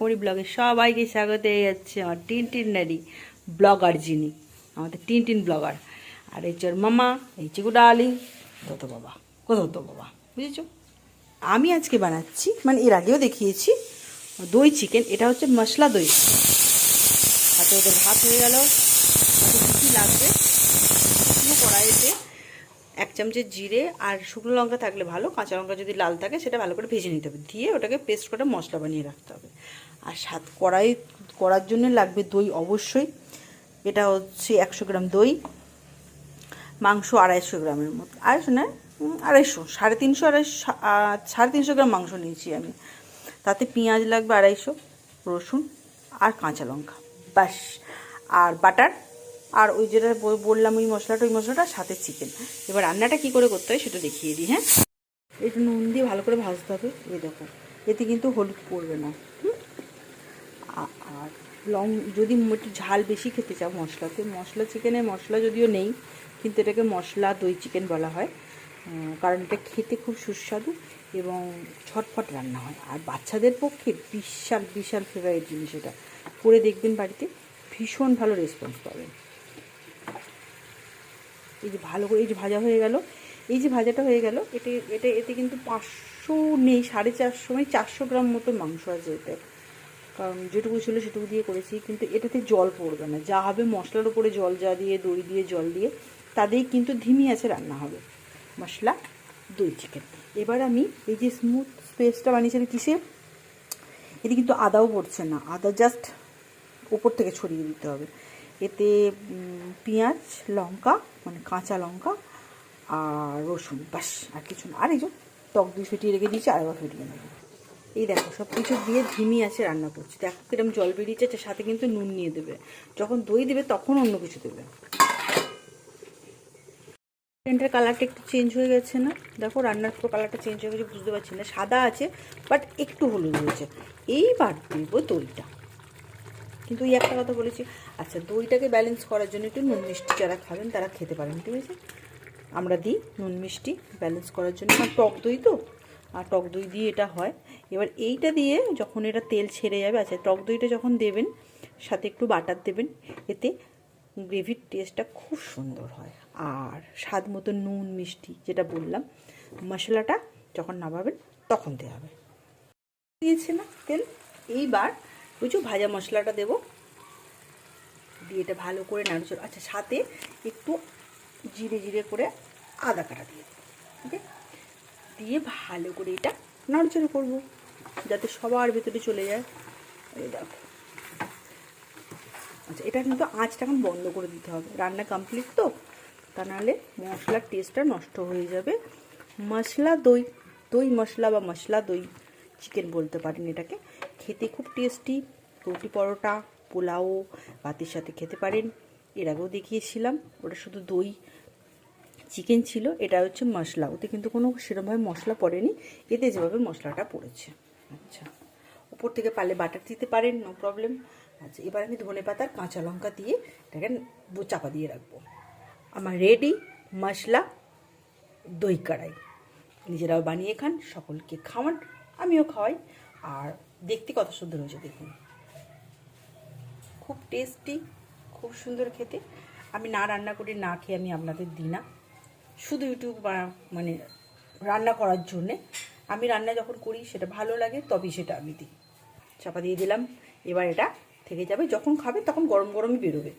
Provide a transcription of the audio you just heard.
পরি ব্লগে সবাইকে স্বাগত হয়ে যাচ্ছে আমার টিন টিন নারী ব্লগার যিনি, আমাদের টিন টিন ব্লগার। আর এই চোর মামা, এই চিকু ডালি তো বাবা, কোথাও তো বাবা, বুঝেছ? আমি আজকে বানাচ্ছি মানে এর আগেও দেখিয়েছি, দই চিকেন, এটা হচ্ছে মশলা দই। হাতে ওদের ভাত হয়ে গেল কত কী লাগবে, শুকনো কড়াইতে এক চামচের জিরে আর শুকনো লঙ্কা থাকলে ভালো, কাঁচা লঙ্কা যদি লাল থাকে, সেটা ভালো করে ভেজে নিতে হবে। দিয়ে ওটাকে পেস্ট করে মশলা বানিয়ে রাখতে হবে। আর সাত কড়াই করার জন্য লাগবে দই অবশ্যই। এটা হচ্ছে একশো গ্রাম দই, মাংস আড়াইশো গ্রামের মতো। আড়াইশো না আড়াইশো, সাড়ে তিনশো আড়াইশো সাড়ে তিনশো গ্রাম মাংস নিয়েছি আমি। তাতে পেঁয়াজ লাগবে আড়াইশো, রসুন আর কাঁচা লঙ্কা, ব্যাস। আর বাটার, আর ওই যেটা বললাম ওই মশলাটা ওই মশলাটা, সাথে চিকেন। এবার রান্নাটা কি করে করতে হয় সেটা দেখিয়ে দিই হ্যাঁ। এটা নুন দিয়ে ভালো করে ভাজতে হবে, এই দেখো। এতে কিন্তু হলুদ পড়বে না, হুম? আর লং যদি একটু ঝাল বেশি খেতে চাও মশলাতে, মশলা চিকেনে মশলা যদিও নেই, কিন্তু এটাকে মশলা দই চিকেন বলা হয় কারণ এটা খেতে খুব সুস্বাদু এবং ছটফট রান্না হয়। আর বাচ্চাদের পক্ষে বিশাল বিশাল ফেভারিট জিনিস এটা। করে দেখবেন বাড়িতে, ভীষণ ভালো রেসপন্স পাবেন। এই যে ভালো করে, এই যে ভাজা হয়ে গেল, এই যে ভাজাটা হয়ে গেল, এতে এটা এতে কিন্তু পাঁচশো নেই, সাড়ে চারশো মানে চারশো গ্রাম মতো মাংস আছে এতে। কারণ যেটুকু ছিল সেটুকু দিয়ে করেছি, কিন্তু এটাতে জল পড়বে না। যা হবে মশলার উপরে জল যা দিয়ে, দই দিয়ে, জল দিয়ে, তাতেই কিন্তু ধিমি আছে রান্না হবে। মশলা, দই চিকেন এবার আমি এই যে স্মুথ পেস্টটা বানিয়েছি কিসে এতে কিন্তু আদাও পড়ছে না। আদা জাস্ট উপর থেকে ছড়িয়ে দিতে হবে। এতে পেঁয়াজ, লঙ্কা মানে কাঁচা লঙ্কা আর রসুন, ব্যাস, আর কিছু না। আর এই যে টক দিয়ে ফেটিয়ে রেখে দিয়েছি, আর আরেকবার ফেটিয়ে নেব। এই দেখো সব কিছু দিয়ে ধিমি আছে রান্না করছি। দেখো কিরম জল বেরিয়েছে সাথে কিন্তু নুন নিয়ে দেবে। যখন দই দেবে, তখন অন্য কিছু দেবে। প্যান্টের কালারটা একটু চেঞ্জ হয়ে গেছে না? দেখো, রান্নার পুরো কালারটা চেঞ্জ হয়ে গেছে, বুঝতে পারছি না। সাদা আছে বাট একটু হলুদ হয়েছে এইবার দেব দইটা। কিন্তু ওই একটা কথা বলেছি আচ্ছা দইটাকে ব্যালেন্স করার জন্য একটু নুন মিষ্টি যারা খাবেন, তারা খেতে পারেন, ঠিক আছে? আমরা দিই নুন মিষ্টি ব্যালেন্স করার জন্য। টক দই তো? আর টক দই দিয়ে এটা হয়। এবার এইটা দিয়ে যখন এটা তেল ছেড়ে যাবে আচ্ছা টক দইটা যখন দেবেন, সাথে একটু বাটার দেবেন, এতে গ্রেভির টেস্টটা খুব সুন্দর হয়। আর স্বাদ মতো নুন, মিষ্টি, যেটা বললাম, মশলাটা যখন নামাবেন, তখন দেওয়া হবে। দিয়েছে না তেল? এইবার বুঝছ ভাজা মশলাটা দেবো। দিয়ে এটা ভালো করে নাড়ুচড় আচ্ছা সাথে একটু জিরে জিরে করে আদা কাটা দিয়ে দেবো। আছে দিয়ে ভালো করে এটা নাড়ুচড়ে করব, যাতে সবার ভেতরে চলে যায়। দেখো। আচ্ছা এটা কিন্তু আঁচটা এখন বন্ধ করে দিতে হবে। রান্না কমপ্লিট তো, তা নাহলে মশলার টেস্টটা নষ্ট হয়ে যাবে। মশলা দই দই মশলা বা মশলা দই চিকেন বলতে পারেন এটাকে। খেতে খুব টেস্টি রুটি পরোটা, পোলাও, ভাতের সাথে খেতে পারেন। এর আগেও দেখিয়েছিলাম, ওটা শুধু দই চিকেন ছিল, এটা হচ্ছে মশলা। ওতে কিন্তু কোনো সেরকমভাবে মশলা পড়েনি। এতে যেভাবে মশলাটা পড়েছে। আচ্ছা। উপর থেকে পারলে বাটার দিতে পারেন নো প্রবলেম আচ্ছা এবার আমি ধনে পাতার কাঁচা লঙ্কা দিয়ে এটাকে চাপা দিয়ে রাখব। আমার রেডি মশলা দই কড়াই। নিজেরাও বানিয়ে খান, সকলকে খাওয়ান, আমিও খাওয়াই। আর দেখতে কত সুন্দর হয়েছে দেখুন। খুব টেস্টি খুব সুন্দর খেতে। আমি না রান্না করি, না খেয়ে আমি আপনাদের দিই না। শুধু ইউটিউব মানে রান্না করার জন্যে। আমি রান্না যখন করি, সেটা ভালো লাগে, তবেই সেটা আমি দিই। চাপা দিয়ে দিলাম, এবার এটা থেকে যাবে। যখন খাবে, তখন গরম গরমই বেরোবে।